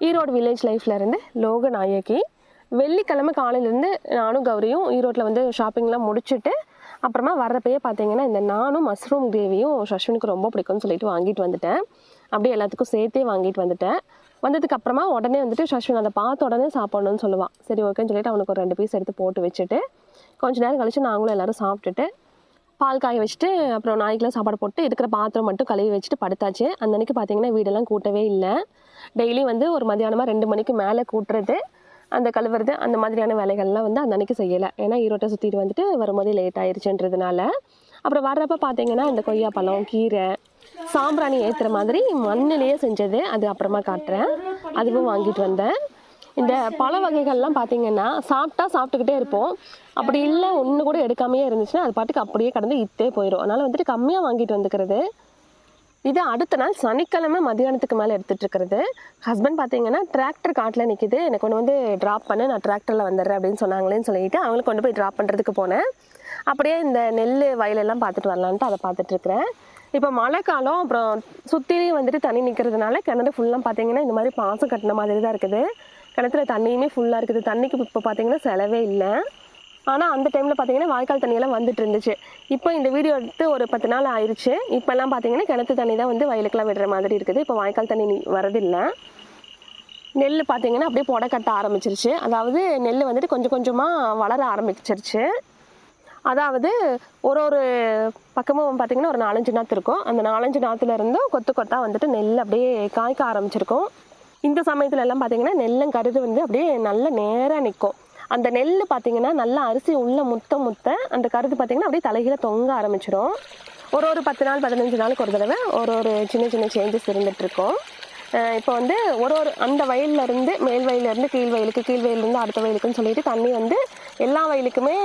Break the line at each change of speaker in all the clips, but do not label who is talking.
Erode village லைஃப்லேருந்து லோக நாயகி. வெள்ளிக்கிழமை காலையிலேருந்து நானும் கௌரியும் ஈரோட்டில் வந்து ஷாப்பிங்லாம் முடிச்சுட்டு அப்புறமா வர்றப்பயே பார்த்தீங்கன்னா இந்த நானும் மஷ்ரூம் கிரேவியும் சஷ்வினுக்கு ரொம்ப பிடிக்கும்னு சொல்லிட்டு வாங்கிட்டு வந்துட்டேன். அப்படியே எல்லாத்துக்கும் சேர்த்தே வாங்கிட்டு வந்துட்டேன். வந்ததுக்கு அப்புறமா உடனே வந்துட்டு சஷ்வின் அதை பார்த்த உடனே சாப்பிடணும்னு சொல்லுவான் சரி ஓகேன்னு சொல்லிட்டு அவனுக்கு ஒரு ரெண்டு பீஸ் எடுத்து போட்டு வச்சுட்டு கொஞ்ச நேரம் கழிச்சு நாங்களும் எல்லாரும் சாப்பிட்டுட்டு பால் காய வச்சுட்டு அப்புறம் நாய்க்கெலாம் சாப்பாடு போட்டு இருக்கிற பாத்திரம் மட்டும் கழுவி வச்சுட்டு படுத்தாச்சு. அந்த அன்றைக்கி பார்த்தீங்கன்னா வீடெல்லாம் கூட்டவே இல்லை. டெய்லி வந்து ஒரு மதியானமாக ரெண்டு மணிக்கு மேலே கூட்டுறது அந்த கழுவுறது அந்த மாதிரியான வேலைகள்லாம் வந்து அந்த அன்றைக்கி செய்யலை. ஏன்னா ஈரோட்டை சுற்றிட்டு வந்துட்டு வரும்போதே லேட் ஆயிடுச்சுன்றதுனால அப்புறம் வர்றப்ப பார்த்தீங்கன்னா இந்த கொய்யாப்பழம் கீரை சாம்பிராணி ஏற்றுற மாதிரி மண்ணிலேயே செஞ்சது. அது அப்புறமா காட்டுறேன். அதுவும் வாங்கிட்டு வந்தேன். இந்த பழ வகைகள்லாம் பார்த்தீங்கன்னா சாப்பிட்டா சாப்பிட்டுக்கிட்டே இருப்போம். அப்படி இல்லை ஒன்று கூட எடுக்காமையே இருந்துச்சுன்னா அது பாட்டுக்கு அப்படியே கடந்து இத்தே போயிடும் அதனால் வந்துட்டு கம்மியாக வாங்கிட்டு வந்துக்கிறது. இது அடுத்த நாள் சனிக்கிழமை மதியானத்துக்கு மேலே எடுத்துகிட்டு இருக்கிறது ஹஸ்பண்ட் பார்த்தீங்கன்னா டிராக்டர் காட்டில் நிற்கிது எனக்கு ஒன்று வந்து ட்ராப் பண்ணு நான் டிராக்டரில் வந்துடுறேன் அப்படின்னு சொன்னாங்களேன்னு சொல்லிட்டு அவங்களுக்கு கொண்டு போய் ட்ராப் பண்ணுறதுக்கு போனேன். அப்படியே இந்த நெல் வயலெல்லாம் பார்த்துட்டு வரலான்ட்டு அதை பார்த்துட்ருக்குறேன் இப்போ மழை காலம் அப்புறம் சுற்றிலையும் வந்துட்டு தண்ணி நிற்கிறதுனால கிணறு ஃபுல்லாக பார்த்தீங்கன்னா இந்த மாதிரி பாசம் கட்டின மாதிரி தான் இருக்குது. கிணத்துல தண்ணியுமே ஃபுல்லாக இருக்குது. தண்ணிக்கு இப்போ பார்த்தீங்கன்னா செலவே இல்லை. ஆனால் அந்த டைமில் பார்த்தீங்கன்னா வாய்க்கால் தண்ணியெல்லாம் வந்துட்டு இருந்துச்சு. இப்போ இந்த வீடியோ எடுத்து ஒரு பத்து நாள் ஆயிடுச்சு இப்போல்லாம் பார்த்தீங்கன்னா கிணத்து தண்ணி தான் வந்து வயலுக்கெல்லாம் விடுற மாதிரி இருக்குது. இப்போ வாய்க்கால் தண்ணி வரதில்லை. நெல் பார்த்தீங்கன்னா அப்படியே புடை கட்ட ஆரம்பிச்சிருச்சு. அதாவது நெல் வந்துட்டு கொஞ்சம் கொஞ்சமாக வளர ஆரம்பிச்சிருச்சு. அதாவது ஒரு ஒரு பக்கமும் பார்த்தீங்கன்னா ஒரு நாலஞ்சு நாற்று இருக்கும். அந்த நாலஞ்சு நாற்றுல இருந்தும் கொத்து கொத்தா வந்துட்டு நெல் அப்படியே காய்க்க ஆரம்பிச்சிருக்கும். இந்த சமயத்துல எல்லாம் பார்த்தீங்கன்னா நெல்லும் கருது வந்து அப்படியே நல்ல நேராக நிற்கும் அந்த நெல் பார்த்தீங்கன்னா நல்லா அரிசி உள்ள முத்த முத்த அந்த கருது பார்த்தீங்கன்னா அப்படியே தலைகீழ தொங்க ஆரம்பிச்சிடும் ஒரு ஒரு பத்து நாள் பதினஞ்சு நாளுக்கு ஒரு தடவை ஒரு ஒரு சின்ன சின்ன சேஞ்சஸ் இருந்துட்டு இப்போ வந்து ஒரு ஒரு அந்த வயல்லேருந்து மேல் வயல்லேருந்து கீழ் வயலுக்கு கீழ் வயல்ல அடுத்த வயலுக்குன்னு சொல்லிட்டு தண்ணி வந்து எல்லா வயலுக்குமே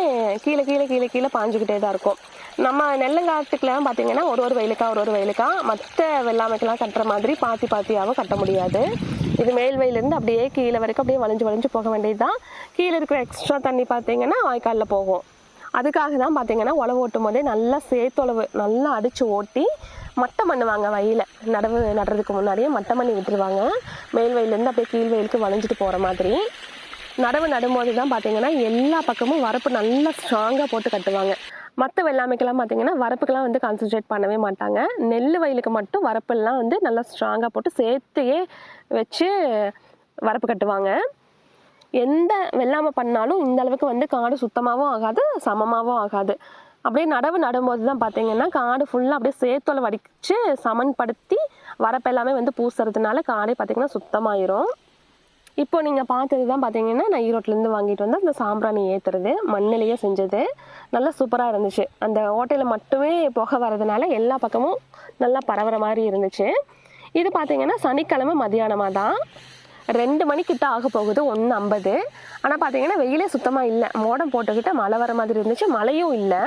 கீழே கீழே கீழே கீழே பாஞ்சுக்கிட்டே தான் இருக்கும். நம்ம நெல்லங்காட்டுக்குலாம் பார்த்தீங்கன்னா ஒரு ஒரு வயலுக்கா ஒரு ஒரு வயலுக்கா மற்ற வெள்ளாமைக்கெல்லாம் கட்டுற மாதிரி பாத்தி பாத்தியாகவும் கட்ட முடியாது. இது மேல் வயலிருந்து அப்படியே கீழே வரைக்கும் அப்படியே வளைஞ்சு வளைஞ்சு போக வேண்டியது தான் கீழே இருக்கிற எக்ஸ்ட்ரா தண்ணி பார்த்தீங்கன்னா வாய்க்காலில் போகும். அதுக்காக தான் பார்த்தீங்கன்னா உழவு ஓட்டும் போதே நல்லா சேத்துளவு நல்லா அடித்து ஓட்டி மட்டம் பண்ணுவாங்க வயலில். நடவு நடுறதுக்கு முன்னாடியே மட்டை பண்ணி விட்டுருவாங்க. மேல் வயலேருந்து அப்படியே கீழ் வயலுக்கு வளைஞ்சிட்டு போகிற மாதிரி. நடவு நடும்போது தான் பார்த்தீங்கன்னா எல்லா பக்கமும் வரப்பு நல்லா ஸ்ட்ராங்காக போட்டு கட்டுவாங்க. மற்ற வெள்ளாமைக்கெல்லாம் பார்த்தீங்கன்னா வரப்புக்கெல்லாம் வந்து கான்சன்ட்ரேட் பண்ணவே மாட்டாங்க. நெல் வயலுக்கு மட்டும் வரப்பெல்லாம் வந்து நல்லா ஸ்ட்ராங்காக போட்டு சேர்த்தையே வச்சு வரப்பு கட்டுவாங்க. எந்த வெள்ளாமை பண்ணாலும் இந்த அளவுக்கு வந்து காடு சுத்தமாகவும் ஆகாது சமமாகவும் ஆகாது. அப்படியே நடவு நடும்போது தான் பார்த்தீங்கன்னா காடு ஃபுல்லாக அப்படியே சேத்தோலை வடிச்சு சமன்படுத்தி வரப்பு எல்லாமே வந்து பூசுறதுனால காடே பார்த்தீங்கன்னா சுத்தமாயிரும். இப்போ நீங்கள் பார்த்தது தான் பார்த்தீங்கன்னா நான் ஈரோட்லேருந்து வாங்கிட்டு வந்து அந்த சாம்பிராணி ஏற்றுறது மண்ணிலேயே செஞ்சது. நல்லா சூப்பராக இருந்துச்சு. அந்த ஓட்டையில் மட்டுமே புகை வரதுனால எல்லா பக்கமும் நல்லா பரவுற மாதிரி இருந்துச்சு. இது பார்த்தீங்கன்னா சனிக்கிழமை மதியானமாக தான் ரெண்டு மணிக்கிட்ட ஆக போகுது ஒன்று ஐம்பது. ஆனால் பார்த்தீங்கன்னா வெயிலே சுத்தமாக இல்லை. மோடம் போட்டுக்கிட்ட மழை வர மாதிரி இருந்துச்சு. மழையும் இல்லை.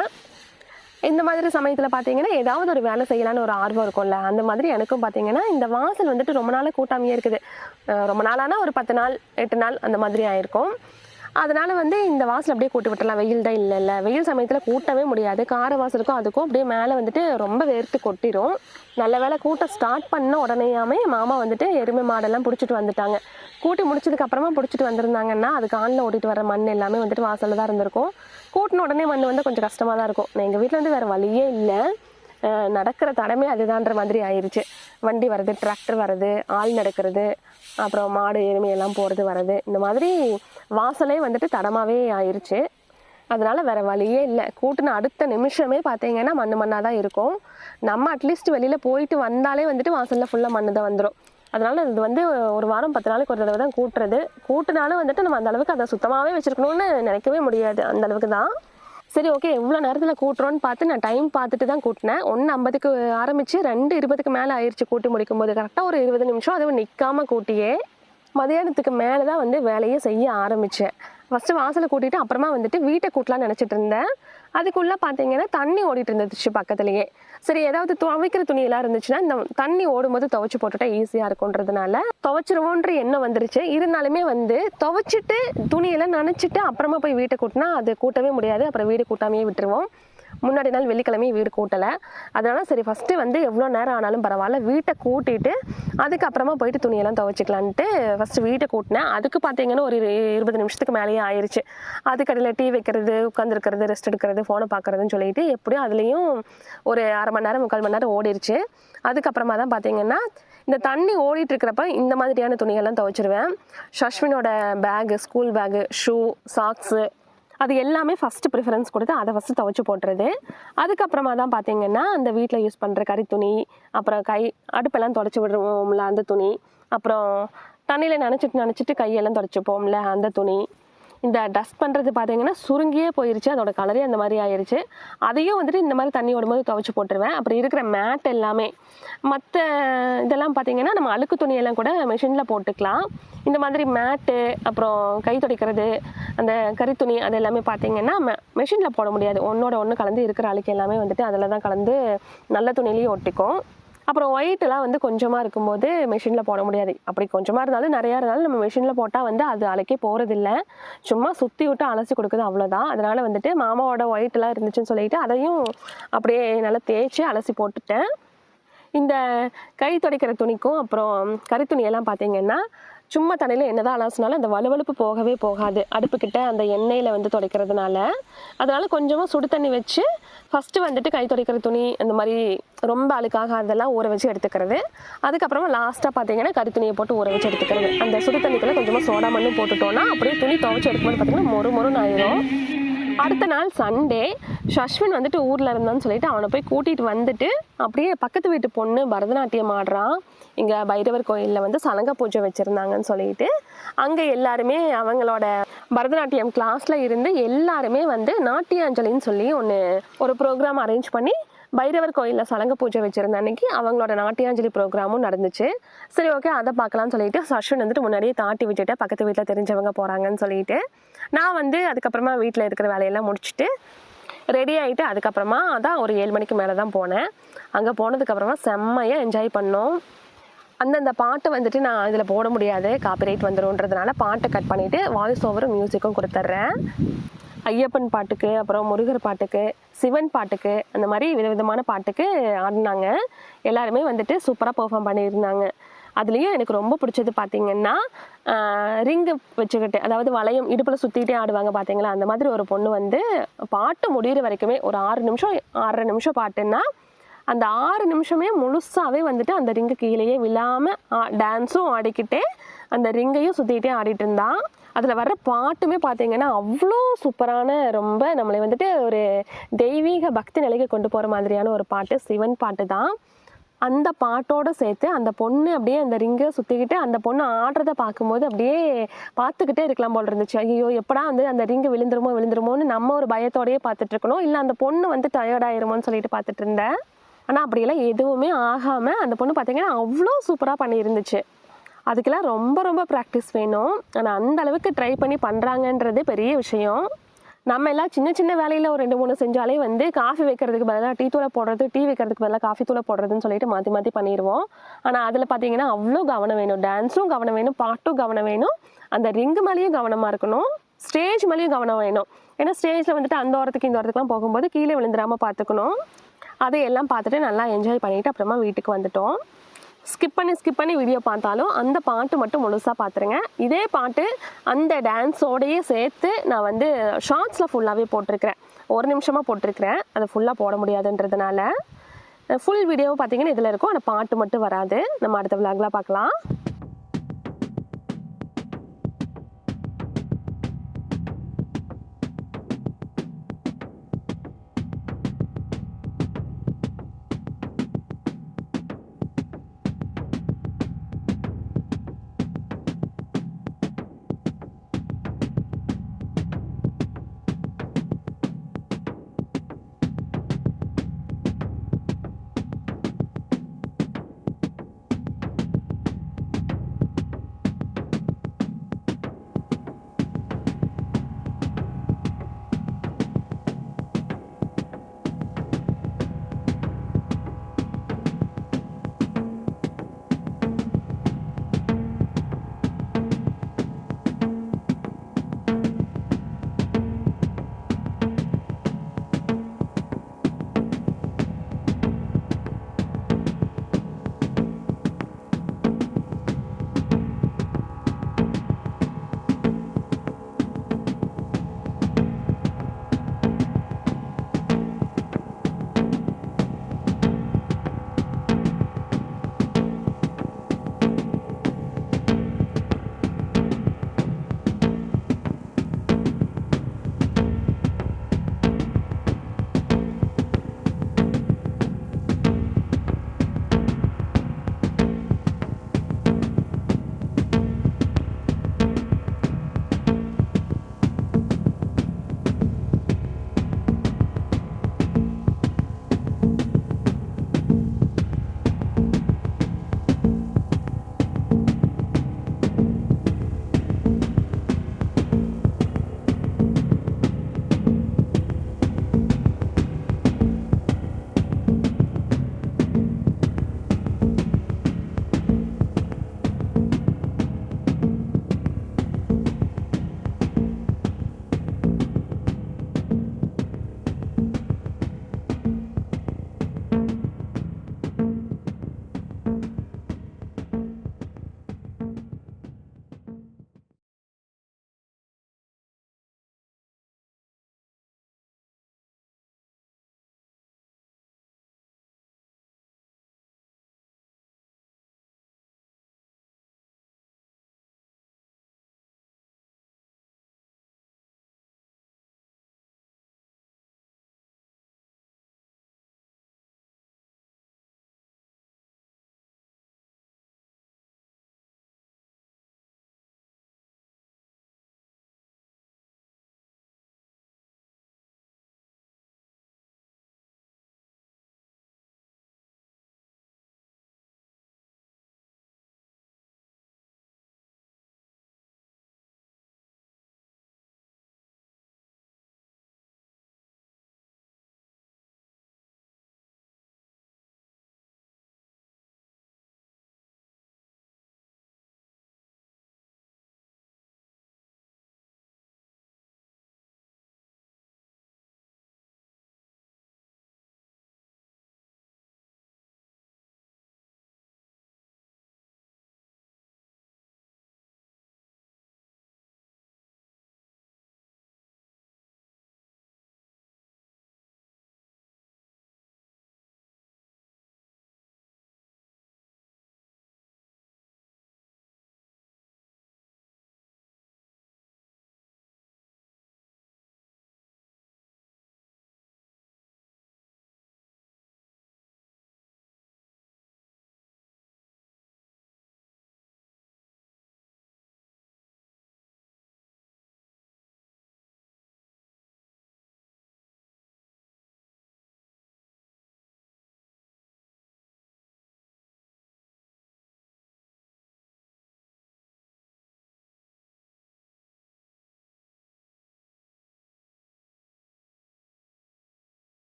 இந்த மாதிரி சமயத்தில் பார்த்தீங்கன்னா ஏதாவது ஒரு வேலை செய்யலான்னு ஒரு ஆர்வம் இருக்கும்ல. அந்த மாதிரி எனக்கும் பார்த்தீங்கன்னா இந்த வாசல் வந்துட்டு ரொம்ப நாளாக கூட்டாமையே இருக்குது. ரொம்ப நாளானா ஒரு பத்து நாள் எட்டு நாள் அந்த மாதிரி ஆயிருக்கும். அதனால வந்து இந்த வாசல் அப்படியே கூட்டு விட்டுறலாம். வெயில் தான் இல்லைல்ல. வெயில் சமயத்தில் கூட்டவே முடியாது. கார வாசலுக்கும் அதுக்கும் அப்படியே மேலே வந்துட்டு ரொம்ப வேர்த்து கொட்டிடும் நல்ல வேளை கூட்ட ஸ்டார்ட் பண்ண உடனேயாமே மாமா வந்துட்டு எருமை மாடெல்லாம் பிடிச்சிட்டு வந்துட்டாங்க. கூட்டி முடிச்சதுக்கு அப்புறமா பிடிச்சிட்டு வந்திருந்தாங்கன்னா அது காலில் ஓட்டிட்டு வர மண் எல்லாமே வந்துட்டு வாசலில் தான் இருந்திருக்கும். கூட்டின உடனே மண் வந்து கொஞ்சம் கஷ்டமாக தான் இருக்கும். நான் எங்கள் வீட்டில் வந்து வேறு வழியே இல்லை. நடக்கிற தடமே அதுதான்ற மாதிரி ஆயிடுச்சு வண்டி வர்றது டிராக்டர் வர்றது ஆள் நடக்கிறது அப்புறம் மாடு எருமை எல்லாம் போகிறது வர்றது. இந்த மாதிரி வாசலே வந்துட்டு தடமாகவே ஆயிடுச்சு அதனால் வேறு வழியே இல்லை. கூட்டின அடுத்த நிமிஷமே பார்த்தீங்கன்னா மண் மண்ணாக தான் இருக்கும். நம்ம அட்லீஸ்ட் வெளியில் போயிட்டு வந்தாலே வந்துட்டு வாசலில் ஃபுல்லாக மண்ணு தான் வந்துடும் அதனால் இது வந்து ஒரு வாரம் பத்து நாளைக்கு ஒரு தடவை தான் கூட்டுறது. கூட்டினாலும் வந்துட்டு நம்ம அந்த அளவுக்கு அதை சுத்தமாகவே வச்சுருக்கணும்னு நினைக்கவே முடியாது. அந்த அளவுக்கு தான். சரி ஓகே எவ்வளோ நேரத்தில் கூட்டுறோன்னு பார்த்து நான் டைம் பார்த்துட்டு தான் கூட்டினேன். ஒன்று ஐம்பதுக்கு ஆரம்பித்து ரெண்டு இருபதுக்கு மேலே ஆயிடுச்சு கூட்டி முடிக்கும் போது கரெக்டாக ஒரு இருபது நிமிஷம் அதுவும் நிற்காம கூட்டியே மதியானத்துக்கு மேலே தான் வந்து வேலையை செய்ய ஆரம்பித்தேன் ஃபஸ்ட்டு வாசலை கூட்டிட்டு அப்புறமா வந்துட்டு வீட்டை கூட்டலாம்னு நினச்சிட்டு இருந்தேன். அதுக்குள்ளே பார்த்தீங்கன்னா தண்ணி ஓடிட்டு இருந்துச்சு பக்கத்துலேயே. சரி ஏதாவது துவைக்கிற துணியெல்லாம் இருந்துச்சுன்னா இந்த தண்ணி ஓடும்போது துவைச்சு போட்டுட்டா ஈஸியாக இருக்குன்றதுனால துவைச்சிருவோன்ற எண்ணம் வந்துருச்சு. இருந்தாலுமே வந்து துவைச்சிட்டு துணியெல்லாம் நனைச்சிட்டு அப்புறமா போய் வீட்டை கூட்டினா அது கூட்டவே முடியாது. அப்புறம் வீடு கூட்டாமையே விட்டுருவோம். முன்னாடி நாள் வெள்ளிக்கிழமை வீடு கூட்டலை. அதனால சரி ஃபஸ்ட்டு வந்து எவ்வளோ நேரம் ஆனாலும் பரவாயில்ல. வீட்டை கூட்டிட்டு அதுக்கப்புறமா போயிட்டு துணியெல்லாம் துவைச்சிக்கலான்ட்டு ஃபஸ்ட்டு வீட்டை கூட்டினேன். அதுக்கு பார்த்தீங்கன்னா ஒரு இரு- இருபது நிமிஷத்துக்கு மேலேயே ஆயிருச்சு. அதுக்கடையில் டீ வைக்கிறது உட்காந்துருக்கிறது ரெஸ்ட் எடுக்கிறது ஃபோனை பார்க்குறதுன்னு சொல்லிட்டு எப்படியும் அதுலேயும் ஒரு அரை மணி நேரம் முக்கால் மணி நேரம் ஓடிடுச்சு அதுக்கப்புறமா தான் பார்த்தீங்கன்னா இந்த தண்ணி ஓடிட்டு இருக்கிறப்ப இந்த மாதிரியான துணியெல்லாம் துவைச்சிருவேன். ஷஷ்வினோட bag school bag shoe socks அது எல்லாமே ஃபஸ்ட்டு ப்ரிஃபரன்ஸ் கொடுத்து அதை ஃபஸ்ட்டு துவச்சி போட்டுறது. அதுக்கப்புறமா தான் பார்த்தீங்கன்னா அந்த வீட்டில் யூஸ் பண்ணுற கறி துணி அப்புறம் கை அடுப்பெல்லாம் தொடச்சி விடுவோம்ல அந்த துணி. அப்புறம் தண்ணியில் நினச்சிட்டு நினச்சிட்டு கையெல்லாம் தொடச்சிப்போம்ல அந்த துணி. இந்த டஸ்ட் பண்ணுறது பார்த்தீங்கன்னா சுருங்கியே போயிருச்சு அதோட கலரே அந்த மாதிரி ஆயிருச்சு. அதையும் வந்துட்டு இந்த மாதிரி தண்ணி ஓடும்போது துவைச்சி போட்டுருவேன். அப்புறம் இருக்கிற மேட் எல்லாமே. மற்ற இதெல்லாம் பார்த்தீங்கன்னா நம்ம அழுக்கு துணியெல்லாம் கூட மிஷினில் போட்டுக்கலாம். இந்த மாதிரி மேட்டு அப்புறம் கை துடைக்கிறது அந்த கறி துணி அது எல்லாமே பார்த்தீங்கன்னா மெஷினில் போட முடியாது. ஒன்றோட ஒன்று கலந்து இருக்கிற அழுக்கு எல்லாமே வந்துட்டு அதில் தான் கலந்து நல்ல துணியிலையும் ஒட்டிக்கும். அப்புறம் ஒயிட்டெல்லாம் வந்து கொஞ்சமாக இருக்கும்போது மிஷினில் போட முடியாது. அப்படி கொஞ்சமாக இருந்தாலும் நிறையா இருந்தாலும் நம்ம மிஷினில் போட்டால் வந்து அது அலைக்கே போகிறதில்ல சும்மா சுற்றி விட்டு அலசி கொடுக்குது அவ்வளோதான் அதனால் வந்துட்டு மாமாவோட ஒயிட்டெல்லாம் இருந்துச்சுன்னு சொல்லிட்டு அதையும் அப்படியே நல்லா தேய்ச்சி அலசி போட்டுட்டேன். இந்த கை துடைக்கிற துணிக்கும் அப்புறம் கறி துணியெல்லாம் பார்த்தீங்கன்னா சும்மா தண்ணியில் என்னதான் அலசினாலும் அந்த வலுவலுப்பு போகவே போகாது. அடுப்புக்கிட்ட அந்த எண்ணெயில் வந்து துடைக்கிறதுனால. அதனால் கொஞ்சமாக சுடு தண்ணி வச்சு ஃபஸ்ட்டு வந்துட்டு கை துடைக்கிற துணி அந்த மாதிரி ரொம்ப அழுக்காக அதெல்லாம் ஊற வச்சு எடுத்துக்கிறது. அதுக்கப்புறமா லாஸ்ட்டாக பார்த்தீங்கன்னா கறி துணியை போட்டு ஊற வச்சு எடுத்துக்கிறது. அந்த சுடு தண்ணிக்குள்ளே கொஞ்சமாக சோடா மண்ணு போட்டுட்டோன்னா அப்படியே துணி துவைச்சு எடுக்கும்போது பார்த்தீங்கன்னா மொறு மொறுன்னு ஆயிரும். அடுத்த நாள் சண்டே ஷஷ்வின் வந்துட்டு ஊரில் இருந்தான்னு சொல்லிட்டு அவனை போய் கூட்டிகிட்டு வந்துட்டு அப்படியே பக்கத்து வீட்டு பொண்ணு பரதநாட்டியம் ஆடுறான் இங்கே பைரவர் கோயிலில் வந்து சலங்க பூஜை வச்சுருந்தாங்கன்னு சொல்லிட்டு அங்கே எல்லாருமே அவங்களோட பரதநாட்டியம் கிளாஸில் இருந்து எல்லாருமே வந்து நாட்டியாஞ்சலின்னு சொல்லி ஒன்று ஒரு ப்ரோக்ராம் அரேஞ்ச் பண்ணி பைரவர் கோயிலில் சலங்க பூஜை வச்சுருந்த அன்னைக்கு அவங்களோட நாட்டியாஞ்சலி ப்ரோக்ராமும் நடந்துச்சு. சரி ஓகே அதை பார்க்கலாம்னு சொல்லிட்டு சஷுன் வந்துட்டு முன்னாடியே தாட்டி விட்டுட்டு பக்கத்து வீட்டில் தெரிஞ்சவங்க போகிறாங்கன்னு சொல்லிட்டு நான் வந்து அதுக்கப்புறமா வீட்டில் இருக்கிற வேலையெல்லாம் முடிச்சுட்டு ரெடி ஆகிட்டு அதுக்கப்புறமா தான் ஒரு ஏழு மணிக்கு மேலே தான் போனேன். அங்கே போனதுக்கப்புறமா செம்மையாக என்ஜாய் பண்ணோம். அந்தந்த பாட்டு வந்துட்டு நான் இதில் போட முடியாது. காப்பிரைட் வந்துடும்ன்றதுனால பாட்டை கட் பண்ணிவிட்டு வாய்ஸ் ஓவரும் மியூசிக்கும் கொடுத்துட்றேன் ஐயப்பன் பாட்டுக்கு அப்புறம் முருகர் பாட்டுக்கு சிவன் பாட்டுக்கு அந்த மாதிரி விதவிதமான பாட்டுக்கு ஆடினாங்க. எல்லாருமே வந்துட்டு சூப்பராக பெர்ஃபார்ம் பண்ணியிருந்தாங்க. அதுலேயும் எனக்கு ரொம்ப பிடிச்சது பார்த்தீங்கன்னா ரிங்கு வச்சுக்கிட்டு அதாவது வளையம் இடுப்பில் சுற்றிட்டே ஆடுவாங்க பார்த்தீங்களா அந்த மாதிரி ஒரு பொண்ணு வந்து பாட்டு முடிகிற வரைக்குமே ஒரு ஆறு நிமிஷம் ஆறரை நிமிஷம் பாட்டுன்னா அந்த ஆறு நிமிஷமே முழுசாவே வந்துட்டு அந்த ரிங்கு கீழேயே விழாமல் டான்ஸும் ஆடிக்கிட்டே அந்த ரிங்கையும் சுற்றிக்கிட்டே ஆடிட்டு இருந்தான். அதில் வர்ற பாட்டுமே பார்த்தீங்கன்னா அவ்வளோ சூப்பரான ரொம்ப நம்மளை வந்துட்டு ஒரு தெய்வீக பக்தி நிலைக்கு கொண்டு போகிற மாதிரியான ஒரு பாட்டு சிவன் பாட்டு தான். அந்த பாட்டோட சேர்த்து அந்த பொண்ணு அப்படியே அந்த ரிங்கை சுற்றிக்கிட்டு அந்த பொண்ணு ஆடுறத பார்க்கும்போது அப்படியே பார்த்துக்கிட்டே இருக்கலாம் போல் இருந்துச்சு. ஐயோ எப்படா வந்து அந்த ரிங்கு விழுந்துருமோ விழுந்துருமோன்னு நம்ம ஒரு பயத்தோடயே பார்த்துட்டு இருக்கணும். இல்லை அந்த பொண்ணு வந்து டயர்டாயிருமோன்னு சொல்லிட்டு பார்த்துட்டு இருந்தேன். ஆனால் அப்படியெல்லாம் எதுவுமே ஆகாமல் அந்த பொண்ணு பார்த்தீங்கன்னா அவ்வளோ சூப்பராக பண்ணியிருந்துச்சு. அதுக்கெல்லாம் ரொம்ப ரொம்ப ப்ராக்டிஸ் வேணும். ஆனால் அந்த அளவுக்கு ட்ரை பண்ணி பண்ணுறாங்கன்றது பெரிய விஷயம். நம்ம எல்லாம் சின்ன சின்ன வேலையில் ஒரு ரெண்டு மூணு செஞ்சாலே வந்து காஃபி வைக்கிறதுக்கு பதிலாக டீ தூளை போடுறது டீ வைக்கிறதுக்கு பதிலாக காஃபி தூளை போடுறதுன்னு சொல்லிட்டு மாற்றி மாற்றி பண்ணிடுவோம் ஆனால் அதில் பார்த்தீங்கன்னா அவ்வளோ கவனம் வேணும். டான்ஸும் கவனம் வேணும். பாட்டும் கவனம் வேணும். அந்த ரிங்கு மேலேயும் கவனமாக இருக்கணும். ஸ்டேஜ் மேலேயும் கவனம் வேணும். ஏன்னா ஸ்டேஜில் வந்துட்டு அந்த ஓரத்துக்கு இந்த ஓரத்துக்குலாம் போகும்போது கீழே விழுந்துடாமல் பார்த்துக்கணும் அதையெல்லாம் பார்த்துட்டு நல்லா என்ஜாய் பண்ணிவிட்டு அப்புறமா வீட்டுக்கு வந்துட்டோம். ஸ்கிப் பண்ணி ஸ்கிப் பண்ணி வீடியோ பார்த்தாலும் அந்த பாட்டு மட்டும் முழுசாக பார்த்துருங்க. இதே பாட்டு அந்த டான்ஸோடையே சேர்த்து நான் வந்து ஷார்ட்ஸில் ஃபுல்லாகவே போட்டிருக்கிறேன். ஒரு நிமிஷமாக போட்டிருக்கிறேன். அதை ஃபுல்லாக போட முடியாதுன்றதுனால. ஃபுல் வீடியோ பார்த்தீங்கன்னா இதில் இருக்கும். ஆனால் பாட்டு மட்டும் வராது. நம்ம அடுத்த விளாக்லாம் பார்க்கலாம்.